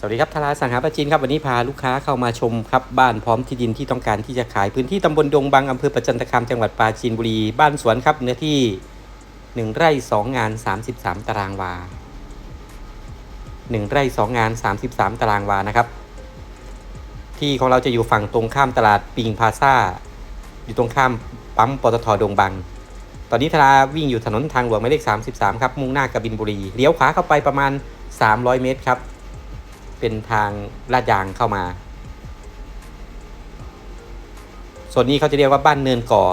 สวัสดีครับทาราสังหาประจินครับวันนี้พาลูกค้าเข้ามาชมครับบ้านพร้อมที่ดินที่ต้องการที่จะขายพื้นที่ตำบลดงบางอำเภอประจันตคามจังหวัดปราจีนบุรีบ้านสวนครับเนื้อที่ 1 ไร่ 2 งาน 33 ตารางวา 1 ไร่ 2 งาน 33 ตารางวานะครับ ที่ของเราจะอยู่ฝั่งตรงข้ามตลาดปิงพาซาอยู่ตรงข้ามปั๊มปตทดงบังตอนนี้ทาราวิ่งอยู่ถนนทางหลวงหมายเลข 33 ครับมุ่งหน้ากบินบุรีเลี้ยวขวาเข้าไปประมาณ 300 เมตรครับ เป็นทางลาดยางเข้ามาส่วนนี้เขาจะเรียกว่าบ้านเนินก่อ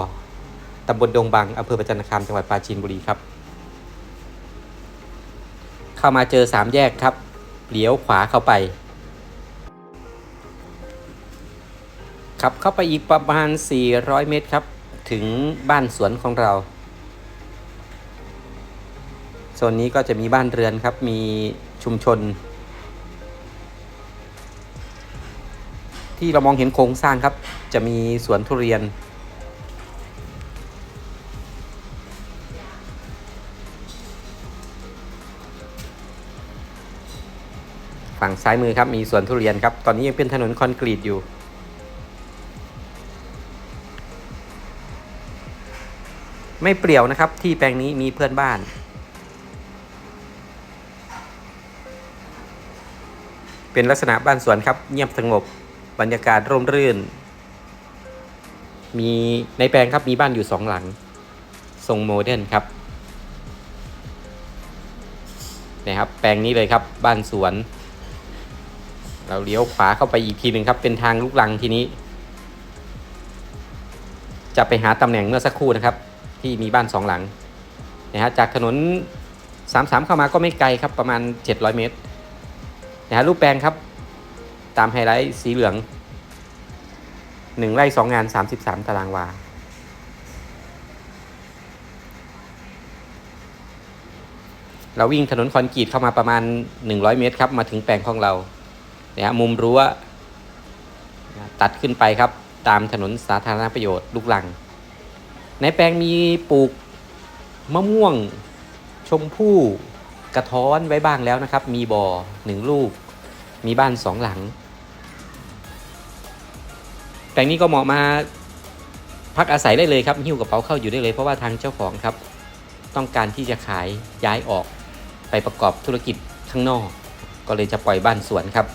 ตำบลดงบังอำเภอประจันตคามจังหวัดปราจีนบุรีครับ เข้ามาเจอสามแยกครับ เลี้ยวขวาเข้าไป ขับเข้าไปอีกประมาณ 400 เมตรครับ ถึงบ้านสวนของเราโซนนี้ก็จะมีบ้านเรือนครับ มีชุมชน ที่เรามองเห็นโครงสร้างครับ จะมีสวนทุเรียน ฝั่งซ้ายมือครับมีสวนทุเรียนครับ ตอนนี้ยังเป็นถนนคอนกรีตอยู่ไม่เปลี่ยวนะครับที่แปลงนี้มีเพื่อนบ้าน เป็นลักษณะบ้านสวนครับเงียบสงบ บรรยากาศร่มรื่น มีในแปลงครับมีบ้านอยู่สองหลัง ทรงโมเดิร์นครับนะครับ แปลงนี้เลยครับบ้านสวน เราเลี้ยวขวาเข้าไปอีกทีหนึ่งครับ เป็นทางลูกลังทีนี้ จะไปหาตำแหน่งเมื่อสักครู่นะครับ ที่มีบ้านสองหลังนะฮะจากถนนสามสามเข้ามาก็ไม่ไกลครับประมาณ 700 เมตรนะฮะรูปแปลงครับ ตามไฮไลท์สีเหลือง 1ไร่2งาน 33 ตารางวา เราวิ่งถนนคอนกรีตเข้ามาประมาณ 100 เมตรครับ มาถึงแปลงของเราเนี่ยมุมรั้วตัดขึ้นไปครับ ตามถนนสาธารณประโยชน์ลูกลัง ในแปลงมีปลูกมะม่วงชมพู่กระท้อนไว้บ้างแล้วนะครับ มีบ่อหนึ่งลูก มีบ้านสองหลัง แปลงนี้ก็เหมาะมาพักอาศัยได้เลยครับหิ้วกระเป๋าเข้าอยู่ได้เลย เพราะว่าทางเจ้าของครับ ต้องการที่จะขายย้ายออกไปประกอบธุรกิจข้างนอก ก็เลยจะปล่อยบ้านสวนครับ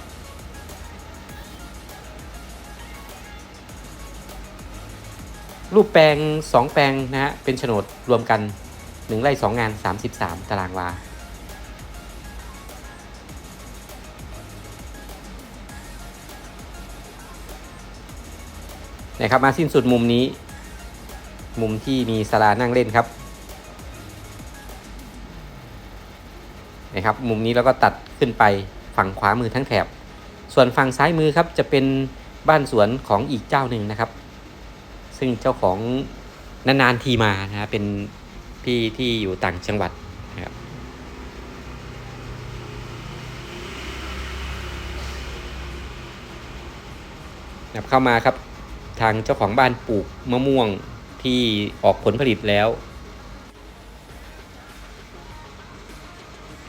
รูปแปลง 2 แปลงนะฮะเป็นโฉนดรวมกัน 1ไร่2งาน 33 ตารางวา นะครับมาสิ้นสุดมุมนี้ มุมที่มีศาลานั่งเล่นครับนะครับมุมนี้แล้วก็ตัดขึ้นไปฝั่งขวามือทั้งแถบ ส่วนฝั่งซ้ายมือครับจะเป็นบ้านสวนของอีกเจ้าหนึ่งนะครับ ซึ่งเจ้าของนานๆทีมานะเป็นพี่ที่อยู่ต่างจังหวัดนะครับเข้ามาครับ ทางเจ้าของบ้านปลูกมะม่วงที่ออกผลผลิตแล้ว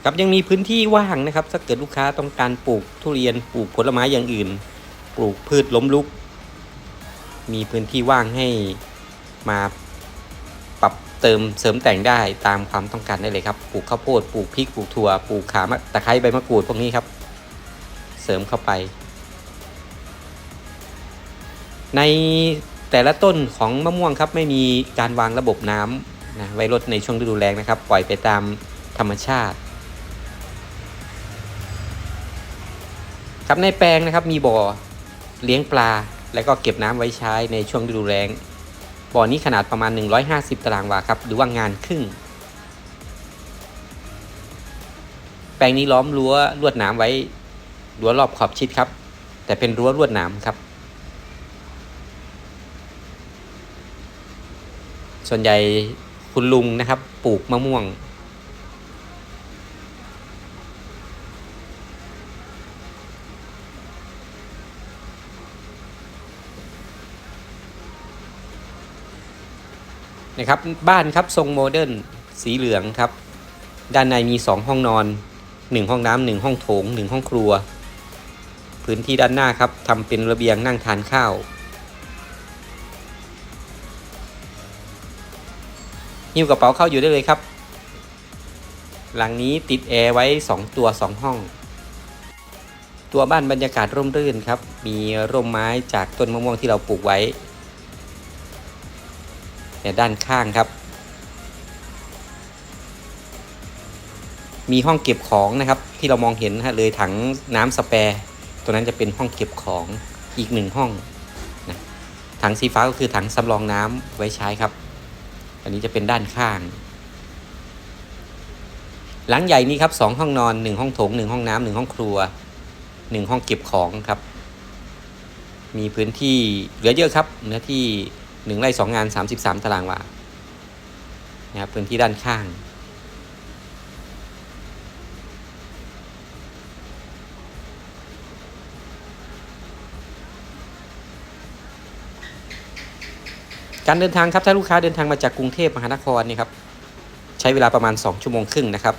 ครับยังมีพื้นที่ว่างนะครับ ถ้าเกิดลูกค้าต้องการปลูกทุเรียนปลูกผลไม้อย่างอื่น ปลูกพืชล้มลุก มีพื้นที่ว่างให้มาปรับเติมเสริมแต่งได้ตามความต้องการได้เลยครับปลูกข้าวโพดปลูกพริกปลูกถั่วปลูกขามะตะไคร้ใบมะกรูดพวกนี้ครับ เสริมเข้าไป ในแต่ละต้นของมะม่วงครับไม่มีการวางระบบน้ำนะไว้ลดในช่วงฤดูแล้งนะครับ ปล่อยไปตามธรรมชาติ ครับในแปลงนะครับมีบ่อเลี้ยงปลา แล้วก็เก็บน้ำไว้ใช้ในช่วงฤดูแล้งบ่อนี้ขนาดประมาณ 150 ตารางวาครับหรือว่างานครึ่ง แปลงนี้ล้อมรั้วลวดหนามไว้รั้วรอบขอบชิดครับ แต่เป็นรั้วลวดหนามครับ ส่วนใหญ่คุณลุงนะครับ ปลูกมะม่วง นะครับ บ้านครับทรงโมเดิร์นสีเหลืองครับ ด้านในมี 2 ห้องนอน 1 ห้องน้ำหนึ่งห้องโถง 1 ห้องครัว พื้นที่ด้านหน้าครับทำเป็นระเบียงนั่งทานข้าว หิ้วกระเป๋าเข้าอยู่ได้เลยครับ หลังนี้ติดแอร์ไว้ 2 ตัว 2 ห้อง ตัวบ้านบรรยากาศร่มรื่นครับ มีร่มไม้จากต้นมะม่วงที่เราปลูกไว้เนี่ยด้านข้างครับ มีห้องเก็บของนะครับ ที่เรามองเห็นฮะเลยถังน้ำสแปรตัวนั้นจะเป็นห้องเก็บของอีกหนึ่งห้องนะถังสีฟ้าก็คือถังสำรองน้ำไว้ใช้ครับ อันนี้จะเป็นด้านข้าง หลังใหญ่นี้ครับสองห้องนอนหนึ่งห้องโถงหนึ่งห้องน้ำหนึ่งห้องครัวหนึ่งห้องเก็บของครับ มีพื้นที่เหลือเยอะครับเนื้อที่หนึ่งไร่สองงานสามสิบสามตารางวานะครับพื้นที่ด้านข้าง การเดินทางครับถ้าลูกค้าเดินทางมาจากกรุงเทพมหานครนี่ครับใช้เวลาประมาณ 2 ชั่วโมงครึ่งนะครับ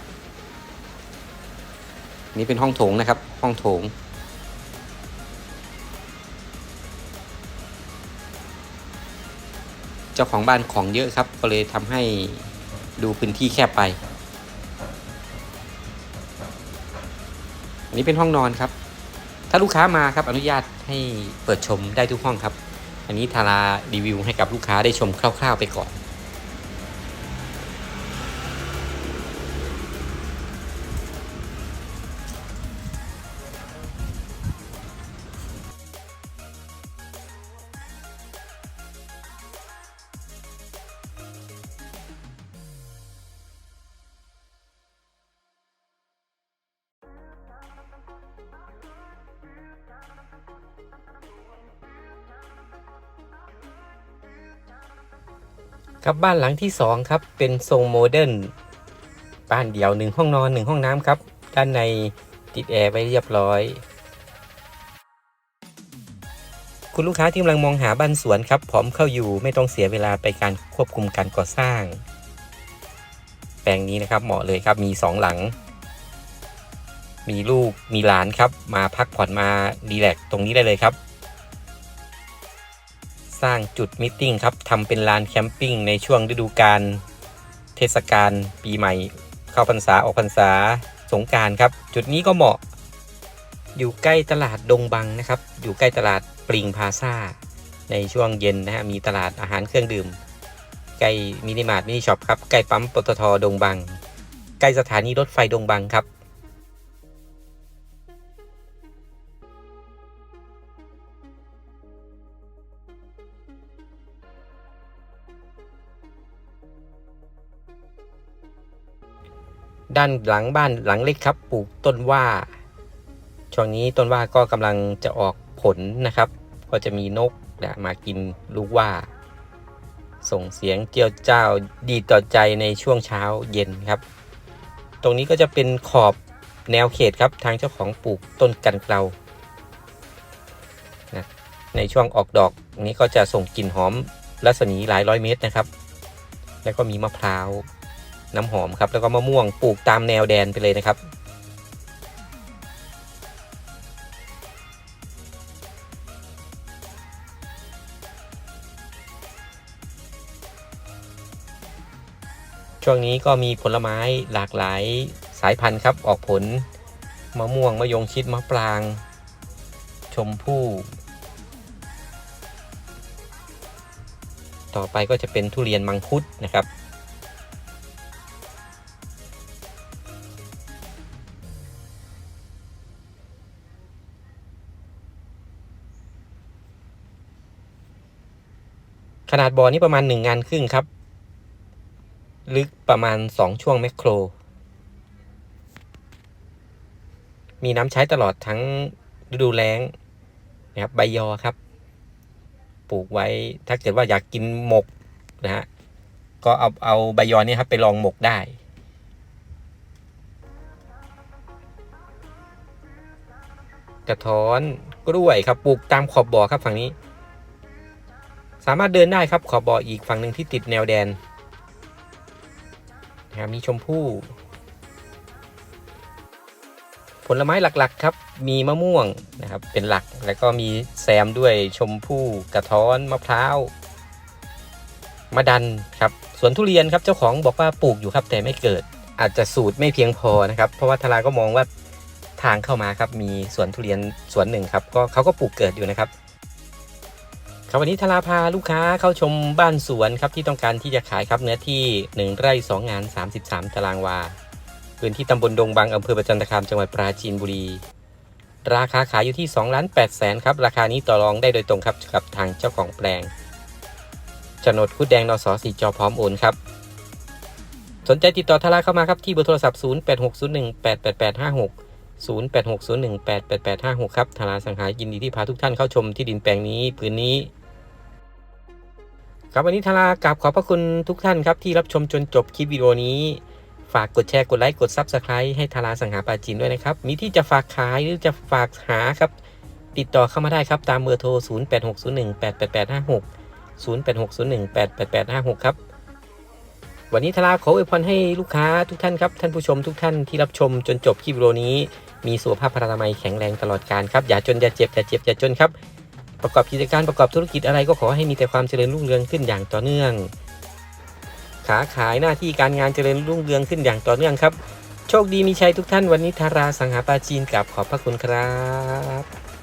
นี่เป็นห้องโถงนะครับ ห้องโถง เจ้าของบ้านของเยอะครับ ก็เลยทำให้ดูพื้นที่แคบไปอันนี้เป็นห้องนอนครับ ถ้าลูกค้ามาครับอนุญาตให้เปิดชมได้ทุกห้องครับ อันนี้ทารารีวิวให้กับลูกค้าได้ชมคร่าว ๆ ไปก่อน ครับบ้านหลังที่สองครับ เป็นทรงโมเดิร์นบ้านเดี่ยวหนึ่งห้องนอนหนึ่งห้องน้ำครับ ด้านในติดแอร์ไว้เรียบร้อย คุณลูกค้าที่กำลังมองหาบ้านสวนครับ พร้อมเข้าอยู่ไม่ต้องเสียเวลาไปการควบคุมการก่อสร้าง แปลงนี้นะครับเหมาะเลยครับมีสองหลัง มีลูกมีหลานครับ มาพักผ่อนมาดีแลกตรงนี้ได้เลยครับ สร้างจุดมิทติ้งครับทำเป็นลานแคมปิ้งในช่วงฤดูกาลเทศกาลปีใหม่ เข้าพรรษาออกพรรษาสงการครับ จุดนี้ก็เหมาะ อยู่ใกล้ตลาดดงบังนะครับ อยู่ใกล้ตลาดปริงพาซาในช่วงเย็นนะฮะมีตลาดอาหารเครื่องดื่ม ใกล้มินิมาร์ทมินิช็อปครับใกล้ปั๊มปตทดงบัง ใกล้สถานีรถไฟดงบังครับ ด้านหลังบ้านหลังเล็กครับ ปลูกต้นว่าช่วงนี้ต้นว่าก็กำลังจะออกผลนะครับ ก็จะมีนกนะมากินลูกว่า ส่งเสียงเจียวเจ้าดีต่อใจในช่วงเช้าเย็นครับ ตรงนี้ก็จะเป็นขอบแนวเขตครับทางเจ้าของปลูกต้นกันเกลานะในช่วงออกดอกนี้ก็จะส่งกลิ่นหอมรัศมีหลายร้อยเมตรนะครับ แล้วก็มีมะพร้าว น้ำหอมครับแล้วก็มะม่วงปลูกตามแนวแดนไปเลยนะครับ ช่วงนี้ก็มีผลไม้หลากหลายสายพันธุ์ครับออกผลมะม่วงมะยงชิดมะปราง ชมพู่ต่อไปก็จะเป็นทุเรียนมังคุดนะครับ ขนาดบ่อนี้ประมาณ1งงานครึ่งครับ ลึกประมาณ2ช่วงแมคโคร มีน้ำใช้ตลอดทั้งฤดูแล้งนะครับใบยอครับ ปลูกไว้ถ้าเกิดว่าอยากกินหมกนะฮะก็เอาเอาใบยอนี่ครับไปลองหมกได้กระท้อนกล้วยครับปลูกตามขอบบ่อครับฝั่งนี้ สามารถเดินได้ครับขอบบ่ออีกฝั่งหนึ่งที่ติดแนวแดนนะครับมีชมพู่ ผลไม้หลักๆครับ มีมะม่วงนะครับเป็นหลักแล้วก็มีแซมด้วยชมพู่กระท้อนมะพร้าวมะดันครับสวนทุเรียนครับเจ้าของบอกว่าปลูกอยู่ครับแต่ไม่เกิด อาจจะสูตรไม่เพียงพอนะครับ เพราะว่าทาราก็มองว่าทางเข้ามาครับมีสวนทุเรียนสวนหนึ่งครับก็เขาก็ปลูกเกิดอยู่นะครับ ครับวันนี้ทาราพาลูกค้าเข้าชมบ้านสวนครับที่ต้องการที่จะขายครับเนื้อที่ 1 ไร่ 2 งาน 33 ตารางวาพื้นที่ตำบลดงบางอำเภอประจันตคามจังหวัดปราจีนบุรี ราคาขายอยู่ที่2ล้าน8แสนครับ ราคานี้ต่อรองได้โดยตรงครับกับทางเจ้าของแปลงโฉนดคุดแดงนสสีจอพร้อมโอนครับ สนใจติดต่อทาราเข้ามาครับที่เบอร์โทรศัพท์ 0860188856 0860188856 ครับทาราสังหายินดีที่พาทุกท่านเข้าชมที่ดินแปลงนี้ พื้นนี้ ครับวันนี้ทารากราบขอบพระคุณทุกท่านครับที่รับชมจนจบคลิปวิดีโอนี้ ฝากกดแชร์กดไลค์กด Subscribe ให้ทาราสังหาปาจีนด้วยนะครับ มีที่จะฝากขายหรือจะฝากหาครับ ติดต่อเข้ามาได้ครับตามเบอร์โทร 0860188856 0860188856 ครับวันนี้ทาราขออวยพรให้ลูกค้าทุกท่านครับท่านผู้ชมทุกท่านที่รับชมจนจบคลิปวิดีโอนี้ มีสุขภาพพลานามัยแข็งแรงตลอดการครับอย่าจนอย่าเจ็บอย่าเจ็บอย่าจนครับ ประกอบกิจการประกอบธุรกิจอะไรก็ขอให้มีแต่ความเจริญรุ่งเรืองขึ้นอย่างต่อเนื่อง ขาขายหน้าที่การงานเจริญรุ่งเรืองขึ้นอย่างต่อเนื่องครับ โชคดีมีชัยทุกท่านวันนี้ทาราสังหาปาจีนกับขอบพระคุณครับ